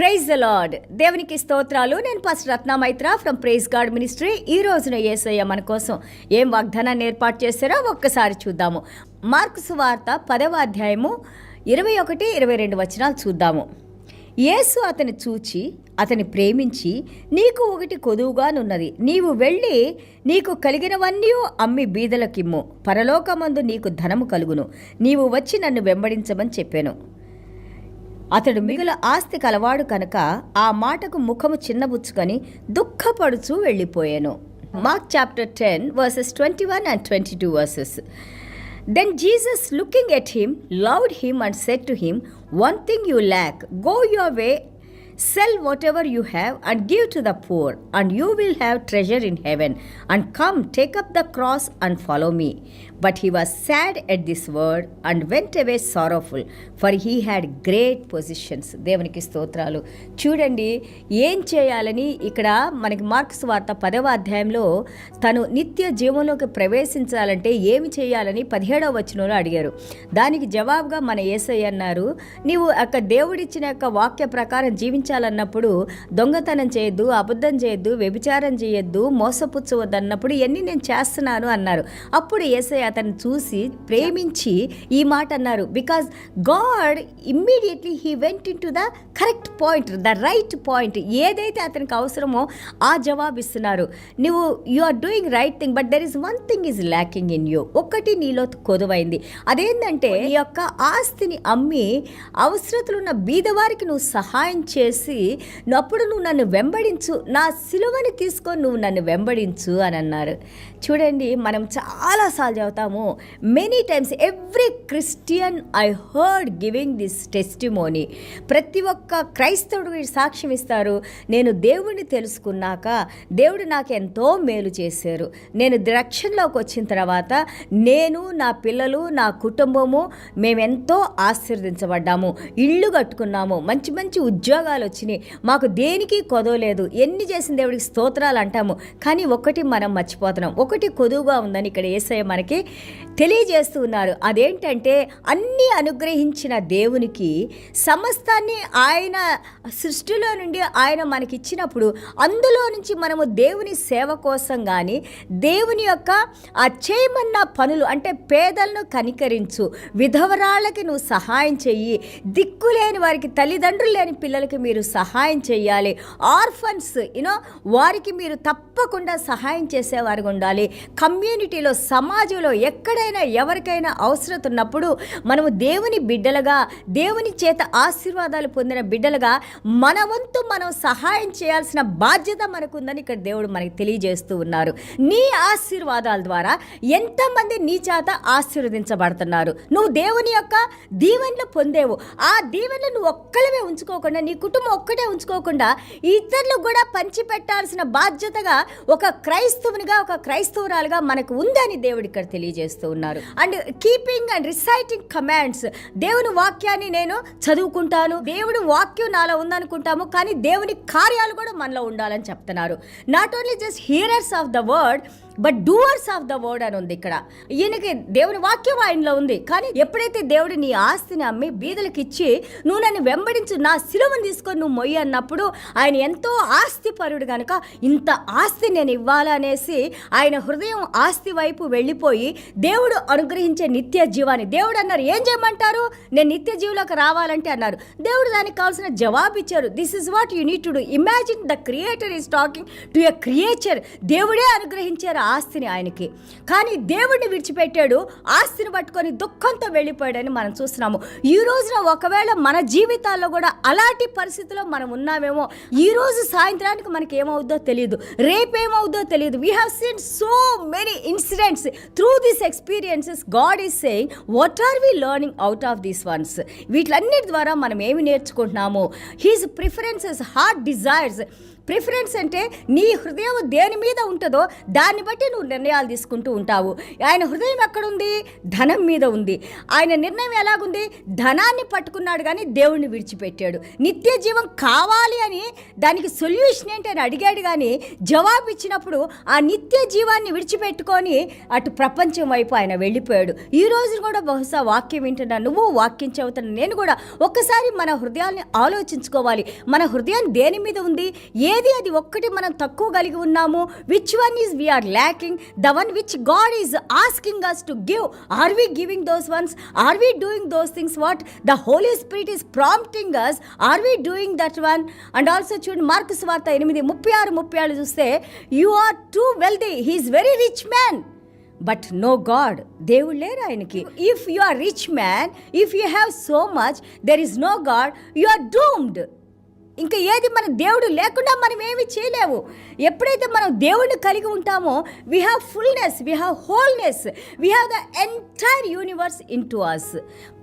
Praise the lord దేవునికి స్తోత్రాలు. నేను first Ratnamaitra from praise God ministry ఈ రోజున ఏసయ్య మన కోసం ఏం వాగ్దానాన్ని ఏర్పాటు చేశారో ఒక్కసారి చూద్దాము. మార్కు సువార్త పదవ అధ్యాయము ఇరవై ఒకటి ఇరవై రెండు వచనాలు చూద్దాము. యేసు అతని చూచి అతని ప్రేమించి నీకు ఒకటి కొదువుగానున్నది. నీవు వెళ్ళి నీకు కలిగినవన్నీ అమ్మి బీదలకిమ్ము. పరలోకమందు నీకు ధనము కలుగును. నీవు వచ్చి నన్ను వెంబడించమని చెప్పాను. అతడు మిగుల ఆస్తి కలవాడు కనుక ఆ మాటకు ముఖము చిన్నబుచ్చుకొని దుఃఖపడుచూ వెళ్ళిపోయాను. Mark chapter ten verses twenty one and twenty two verses. Then Jesus looking at him loved him and set to him one thing you lack go your way sell whatever you have and give to the poor and you will have treasure in heaven and come take up the cross and follow me but he was sad at this word and went away sorrowful for he had great positions దేవునికి స్తోత్రాలు. చూడండి ఏం చేయాలని ఇక్కడ మనకి marks వార్త పదవ అధ్యాయంలో తను నిత్య జీవంలోకి ప్రవేశించాలంటే ఏమి చేయాలని పదిహేడవ వచనంలో అడిగారు. దానికి జవాబుగా మన ఏసై అన్నారు నీవు యొక్క దేవుడిచ్చిన యొక్క వాక్య ప్రకారం జీవించ జీవించాలన్నప్పుడు దొంగతనం చేయొద్దు అబద్ధం చేయొద్దు వ్యభిచారం చేయొద్దు మోసపుచ్చవద్దు అన్నప్పుడు ఇవన్నీ నేను చేస్తున్నాను అన్నారు. అప్పుడు ఏసై అతను చూసి ప్రేమించి ఈ మాట అన్నారు. Because God immediately he went in to the correct point the right point ఏదైతే అతనికి అవసరమో ఆ జవాబు ఇస్తున్నారు నువ్వు you are doing right thing but there is one thing is lacking in you ఒక్కటి నీలో కొదువైంది. అదేంటంటే నీ యొక్క ఆస్తిని అమ్మి అవసరతలున్న బీదవారికి నువ్వు సహాయం చేసి అప్పుడు నువ్వు నన్ను వెంబడించు నా సిలువని తీసుకొని నువ్వు నన్ను వెంబడించు అని అన్నారు. చూడండి మనం చాలాసార్లు చదువుతాము. Many times every Christian I heard giving this testimony ప్రతి ఒక్క క్రైస్తవుడు సాక్ష్యం ఇస్తారు. నేను దేవుడిని తెలుసుకున్నాక దేవుడు నాకు ఎంతో మేలు చేశారు. నేను రక్షణలోకి వచ్చిన తర్వాత నేను నా పిల్లలు నా కుటుంబము మేమెంతో ఆశీర్వదించబడ్డాము. ఇళ్ళు కట్టుకున్నాము. మంచి మంచి ఉద్యోగాలు వచ్చినాయి మాకు దేనికి కొదవలేదు ఎన్ని చేసిన దేవుడికి స్తోత్రాలు అంటాము. కానీ ఒకటి మనం మర్చిపోతున్నాం. ఒకటి కొదువుగా ఉందని ఇక్కడ ఏసయ్య మనకి తెలియజేస్తూ ఉన్నారు. అదేంటంటే అన్నీ అనుగ్రహించిన దేవునికి సమస్తాన్ని ఆయన సృష్టిలో నుండి ఆయన మనకి ఇచ్చినప్పుడు అందులో నుంచి మనము దేవుని సేవ కోసం కానీ దేవుని యొక్క ఆ చేయమన్న పనులు అంటే పేదలను కనికరించు విధవరాళ్ళకి నువ్వు సహాయం చెయ్యి దిక్కులేని వారికి తల్లిదండ్రులు లేని పిల్లలకి మీరు మీరు సహాయం చేయాలి. ఆర్ఫన్స్ యూనో వారికి మీరు తప్పకుండా సహాయం చేసేవారుగా ఉండాలి. కమ్యూనిటీలో సమాజంలో ఎక్కడైనా ఎవరికైనా అవసరం ఉన్నప్పుడు మనము దేవుని బిడ్డలుగా దేవుని చేత ఆశీర్వాదాలు పొందిన బిడ్డలుగా మన వంతు మనం సహాయం చేయాల్సిన బాధ్యత మనకుందని ఇక్కడ దేవుడు మనకి తెలియజేస్తూ ఉన్నారు. నీ ఆశీర్వాదాల ద్వారా ఎంతమంది నీ చేత ఆశీర్వదించబడుతున్నారు? నువ్వు దేవుని యొక్క దీవెనలు పొందేవు. ఆ దీవెనలు నువ్వు ఒక్కలవే ఉంచుకోకుండా నీ కుటుంబం ఒక్కటే ఉంచుకోకుండా ఇతరులకు కూడా పంచిపెట్టాల్సిన బాధ్యతగా ఒక క్రైస్తవునిగా ఒక క్రైస్తవురాలుగా మనకు ఉందని దేవుడు ఇక్కడ తెలియజేస్తూ ఉన్నారు. And keeping and reciting commands దేవుని వాక్యాన్ని నేను చదువుకుంటాను దేవుడు వాక్యం నాలో ఉందనుకుంటాము కానీ దేవుని కార్యాలు కూడా మనలో ఉండాలని చెప్తున్నారు. Not only just hearers of the word but doers of the word అని ఉంది ఇక్కడ. ఈయనకి దేవుని వాక్యం ఆయనలో ఉంది. కానీ ఎప్పుడైతే దేవుడు నీ ఆస్తిని అమ్మి బీదలకు ఇచ్చి నువ్వు నన్ను వెంబడించు నా శిలువను తీసుకొని నువ్వు మొయ్యి అన్నప్పుడు ఆయన ఎంతో ఆస్తిపరుడు కనుక ఇంత ఆస్తి నేను ఇవ్వాలనేసి ఆయన హృదయం ఆస్తి వైపు వెళ్ళిపోయి దేవుడు అనుగ్రహించే నిత్య జీవాన్ని దేవుడు అన్నారు. ఏం చేయమంటారు? నేను నిత్య జీవులకు రావాలంటే అన్నారు. దేవుడు దానికి కావాల్సిన జవాబు ఇచ్చారు. This is what you need to do imagine the creator is talking to a creature దేవుడే అనుగ్రహించారు ఆస్తిని ఆయనకి. కానీ దేవుడిని విడిచిపెట్టాడు. ఆస్తిని పట్టుకొని దుఃఖంతో వెళ్ళిపోయాడని మనం చూస్తున్నాము. ఈ రోజున ఒకవేళ మన జీవితాల్లో కూడా అలాంటి పరిస్థితిలో మనం ఉన్నామేమో ఈ రోజు సాయంత్రానికి మనకి ఏమవుద్దో తెలియదు రేపేమవుద్దో తెలియదు we have seen so many incidents through this experiences God is saying what are we learning out of these ones వీటిలన్నిటి ద్వారా మనం ఏమి నేర్చుకుంటున్నాము? His preferences heart desires preference అంటే నీ హృదయం దేని మీద ఉంటుందో దాన్ని బట్టి నువ్వు నిర్ణయాలు తీసుకుంటూ ఉంటావు. ఆయన హృదయం ఎక్కడుంది? ధనం మీద ఉంది. ఆయన నిర్ణయం ఎలాగుంది? ధనాన్ని పట్టుకున్నాడు కానీ దేవుణ్ణి విడిచిపెట్టాడు. నిత్య జీవం కావాలి అని దానికి సొల్యూషన్ ఏంటి అని అడిగాడు కానీ జవాబు ఇచ్చినప్పుడు ఆ నిత్య జీవాన్ని విడిచిపెట్టుకొని అటు ప్రపంచం వైపు ఆయన వెళ్ళిపోయాడు. ఈ రోజు కూడా బహుశా వాక్యం వింటున్నా నువ్వు వాక్యం చదువుతున్నా నేను కూడా ఒక్కసారి మన హృదయాన్ని ఆలోచించుకోవాలి. మన హృదయం దేని మీద ఉంది? ఏ ఏది అది ఒక్కటి మనం తక్కువ కలిగి ఉన్నాము? Which one is we're lacking the one which God is asking us to give are we giving those ones are we doing those things what the Holy Spirit is prompting us are we doing that one and also చూడండి Mark's వార్త ఎనిమిది ముప్పై ఆరు ముప్పై ఆరు చూస్తే you are too wealthy he is very rich man but no God దేవుడు లేరు ఆయనకి. If you are rich man if you have so much there is no God you are doomed ఇంకా ఏది మన దేవుడు లేకుండా మనం ఏమి చేయలేము. ఎప్పుడైతే మనం దేవుడిని కలిగి ఉంటామో we have fullness we have wholeness we have the entire universe in to us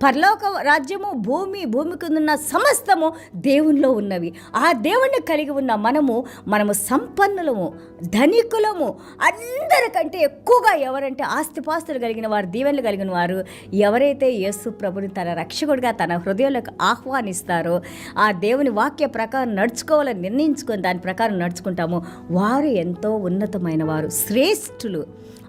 పరలోక రాజ్యము భూమి భూమి కింద ఉన్న సమస్తము దేవునిలో ఉన్నవి. ఆ దేవుణ్ణి కలిగి ఉన్న మనము మనము సంపన్నులము ధనికులము అందరికంటే ఎక్కువగా ఎవరంటే ఆస్తిపాస్తులు కలిగిన వారు దీవెనలు కలిగిన వారు ఎవరైతే యేసు ప్రభుని తన రక్షకుడిగా తన హృదయంలోకి ఆహ్వానిస్తారో ఆ దేవుని వాక్య ప్రకారం ప్రకారం నడుచుకోవాలని నిర్ణయించుకొని దాని ప్రకారం నడుచుకుంటామో. వారు ఎంతో ఉన్నతమైన వారు శ్రేష్ఠులు.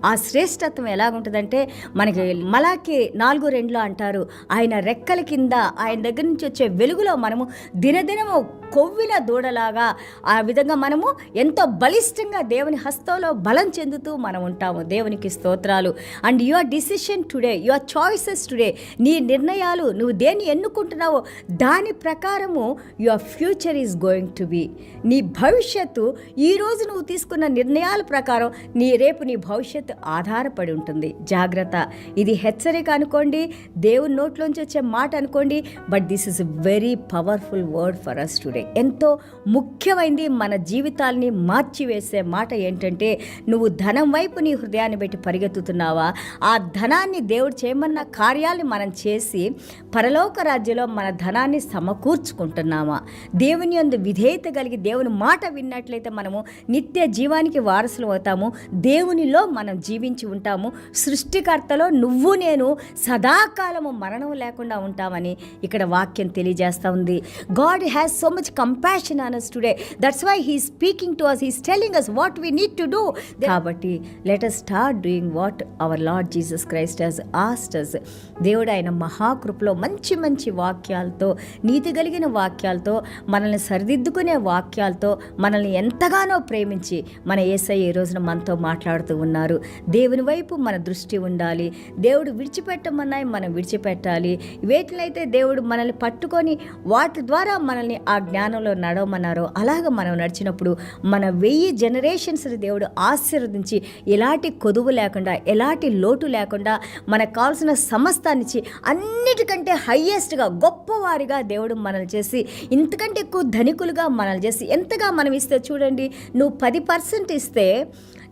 ఆ శ్రేష్టత్వం ఎలాగుంటుందంటే మనకి మలాకి నాలుగు రెండులో అంటారు ఆయన రెక్కల కింద ఆయన దగ్గర నుంచి వచ్చే వెలుగులో మనము దినదినము కొవ్విన దూడలాగా ఆ విధంగా మనము ఎంతో బలిష్టంగా దేవుని హస్తంలో బలం చెందుతూ మనం ఉంటాము. దేవునికి స్తోత్రాలు. And your decision today your choices today నీ నిర్ణయాలు నువ్వు దేన్ని ఎన్నుకుంటున్నావో దాని ప్రకారము your future is going to be నీ భవిష్యత్తు ఈరోజు నువ్వు తీసుకున్న నిర్ణయాల ప్రకారం నీ రేపు నీ భవిష్యత్తు ఆధారపడి ఉంటుంది. జాగ్రత్త. ఇది హెచ్చరిక అనుకోండి దేవుని నోట్లోంచి వచ్చే మాట అనుకోండి but this is very powerful word for us today ఎంతో ముఖ్యమైనది మన జీవితాల్ని మార్చివేసే మాట ఏంటంటే నువ్వు ధనం వైపు నీ హృదయాన్ని పెట్టి పరిగెత్తుతున్నావా? ఆ ధనాన్ని దేవుడు చేయమన్న కార్యాలు మనం చేసి పరలోక రాజ్యంలో మన ధనాన్ని సమకూర్చుకుంటున్నామా? దేవుని యందు విధేయత కలిగి దేవుని మాట విన్నట్లయితే మనము నిత్య జీవానికి వారసులు అవుతాము. దేవునిలో మనం జీవించి ఉంటాము. సృష్టికర్తలో నువ్వు నేను సదాకాలము మరణం లేకుండా ఉంటామని ఇక్కడ వాక్యం తెలియజేస్తా ఉంది. God has so much compassion on us today that's why he speaking to us he's telling us what we need to do కాబట్టి let us start doing what our Lord Jesus Christ he's asked us దేవుడు ఆయన మహాకృపలో మంచి మంచి వాక్యాలతో నీతి కలిగిన వాక్యాలతో మనల్ని సరిదిద్దుకునే వాక్యాలతో మనల్ని ఎంతగానో ప్రేమించి మన ఏసై ఈ రోజున మనతో మాట్లాడుతూ ఉన్నారు. దేవుని వైపు మన దృష్టి ఉండాలి. దేవుడు విడిచిపెట్టమన్నాయి మనం విడిచిపెట్టాలి. వేటినైతే దేవుడు మనల్ని పట్టుకొని వాటి ద్వారా మనల్ని ఆ జ్ఞానంలో నడవమన్నారో అలాగ మనం నడిచినప్పుడు మన వెయ్యి జనరేషన్స్ని దేవుడు ఆశీర్వదించి ఎలాంటి కొదువు లేకుండా ఎలాంటి లోటు లేకుండా మనకు కావాల్సిన సమస్తాన్నిచ్చి అన్నిటికంటే హయ్యెస్ట్గా గొప్పవారిగా దేవుడు మనల్ని చేసి ఇంతకంటే ఎక్కువ ధనికులుగా మనల్ని చేసి ఎంతగా మనం ఇస్తే చూడండి నువ్వు పది పర్సెంట్ ఇస్తే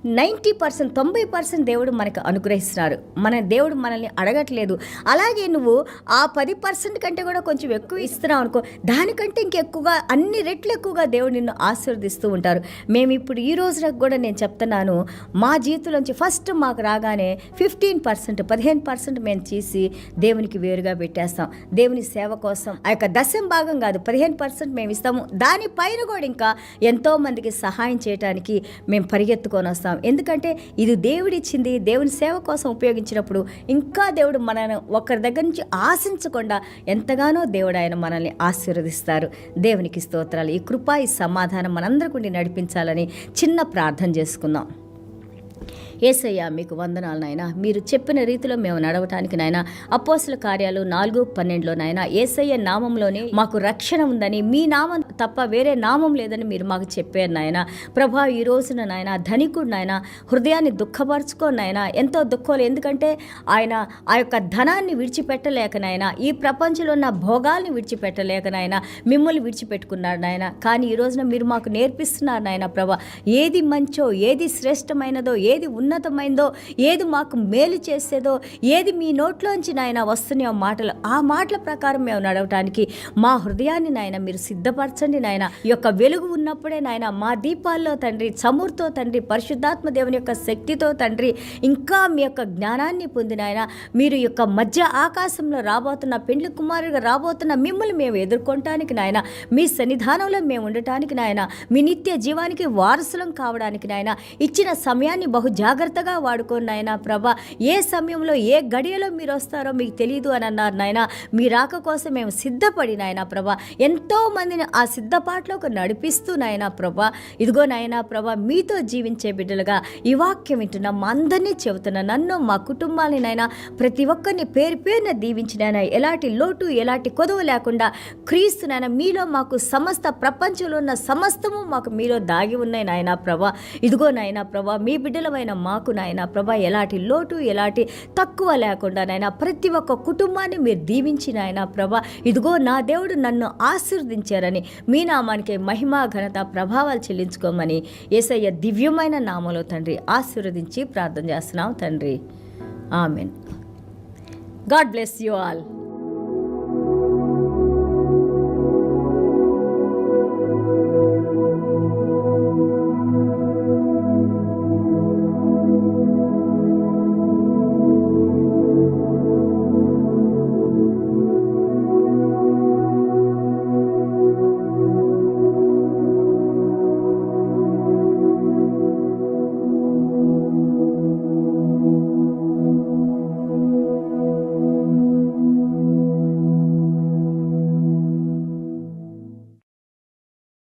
నైంటీ పర్సెంట్ తొంభై పర్సెంట్ దేవుడు మనకు అనుగ్రహిస్తున్నారు మన దేవుడు మనల్ని అడగట్లేదు. అలాగే నువ్వు ఆ పది పర్సెంట్ కంటే కూడా కొంచెం ఎక్కువ ఇస్తున్నావు అనుకో దానికంటే ఇంకెక్కువగా అన్ని రెట్లు ఎక్కువగా దేవుడు నిన్ను ఆశీర్వదిస్తూ ఉంటారు. మేము ఇప్పుడు ఈ రోజులకు కూడా నేను చెప్తున్నాను మా జీవితంలోంచి ఫస్ట్ మాకు రాగానే ఫిఫ్టీన్ పర్సెంట్ పదిహేను పర్సెంట్ మేము చేసి దేవునికి వేరుగా పెట్టేస్తాం. దేవుని సేవ కోసం ఆ యొక్క దశం భాగం కాదు పదిహేను పర్సెంట్ మేము ఇస్తాము. దానిపైన కూడా ఇంకా ఎంతోమందికి సహాయం చేయడానికి మేము పరిగెత్తుకొని వస్తాం. ఎందుకంటే ఇది దేవుడిచ్చింది దేవుని సేవ కోసం ఉపయోగించినప్పుడు ఇంకా దేవుడు మనను ఒకరి దగ్గర నుంచి ఆశించకుండా ఎంతగానో దేవుడు ఆయన మనల్ని ఆశీర్వదిస్తారు. దేవునికి స్తోత్రాలు. ఈ కృప ఈ సమాధానం మనందరికీ నడిపించాలని చిన్న ప్రార్థన చేసుకుందాం. ఏసయ్య మీకు వందనాలు నాయన. మీరు చెప్పిన రీతిలో మేము నడవటానికి నాయన అపోసల కార్యాలు నాలుగు పన్నెండులో నాయన ఏసయ్య నామంలోనే మాకు రక్షణ ఉందని మీ నామం తప్ప వేరే నామం లేదని మీరు మాకు చెప్పారు నాయన. ప్రభా ఈ రోజున నాయన ధనికుడు నాయన హృదయాన్ని దుఃఖపరచుకో నాయన. ఎంతో దుఃఖం ఎందుకంటే ఆయన ఆ యొక్క ధనాన్ని విడిచిపెట్టలేక నాయన ఈ ప్రపంచంలో ఉన్న భోగాల్ని విడిచిపెట్టలేక నాయన మిమ్మల్ని విడిచిపెట్టుకున్నారు నాయన. కానీ ఈ రోజున మీరు మాకు నేర్పిస్తున్నారు నాయన ప్రభా. ఏది మంచో ఏది శ్రేష్టమైనదో ఏది ఉన్నతమైందో ఏది మాకు మేలు చేసేదో ఏది మీ నోట్లోంచి నాయన వస్తున్నాయో మాటలు ఆ మాటల ప్రకారం మేము నడవటానికి మా హృదయాన్ని నాయన మీరు సిద్ధపరచండి. మార్చండి నాయన ఈ యొక్క వెలుగు ఉన్నప్పుడే నాయన మా దీపాల్లో తండ్రి చమురుతో తండ్రి పరిశుద్ధాత్మ దేవుని యొక్క శక్తితో తండ్రి ఇంకా మీ యొక్క జ్ఞానాన్ని పొందిన ఆయన మీరు యొక్క మధ్య ఆకాశంలో రాబోతున్న పెండ్లి కుమారుడిగా రాబోతున్న మిమ్మల్ని మేము ఎదుర్కొనటానికి నాయన మీ సన్నిధానంలో మేము ఉండటానికి నాయన మీ నిత్య జీవానికి వారసులం కావడానికి నాయన ఇచ్చిన సమయాన్ని బహు జాగ్రత్తగా వాడుకోండి నాయన ప్రభా. ఏ సమయంలో ఏ గడియలో మీరు వస్తారో మీకు తెలియదు అని అన్నారు నాయన మీ రాక కోసం మేము సిద్ధపడి నాయన ప్రభా ఎంతో మందిని ఆ సిద్ధపాట్లోకి నడిపిస్తూ నాయన ప్రభా. ఇదిగో నాయనా ప్రభా మీతో జీవించే బిడ్డలుగా ఈ వాక్యం వింటున్న మా అందరినీ చెబుతున్న నన్ను మా కుటుంబాన్ని నాయన ప్రతి ఒక్కరిని పేరు పేరున దీవించిన ఎలాంటి లోటు ఎలాంటి కొదవ లేకుండా క్రీస్తునైనా మీలో మాకు సమస్త ప్రపంచంలో ఉన్న సమస్తము మాకు మీలో దాగి ఉన్నాయి నాయన ప్రభా. ఇదిగో నాయన ప్రభా మీ బిడ్డలమైన మాకు నాయన ప్రభా ఎలాంటి లోటు ఎలాంటి తక్కువ లేకుండా నాయన ప్రతి ఒక్క కుటుంబాన్ని మీరు దీవించి నాయన ప్రభా. ఇదిగో నా దేవుడు నన్ను ఆశీర్వదించారని మీ నామానికి మహిమ ఘనత ప్రభావాలు చెల్లించుకోమని ఏసయ్య దివ్యమైన నామలో తండ్రి ఆశీర్వదించి ప్రార్థన చేస్తున్నాం తండ్రి. Amen. God bless you all.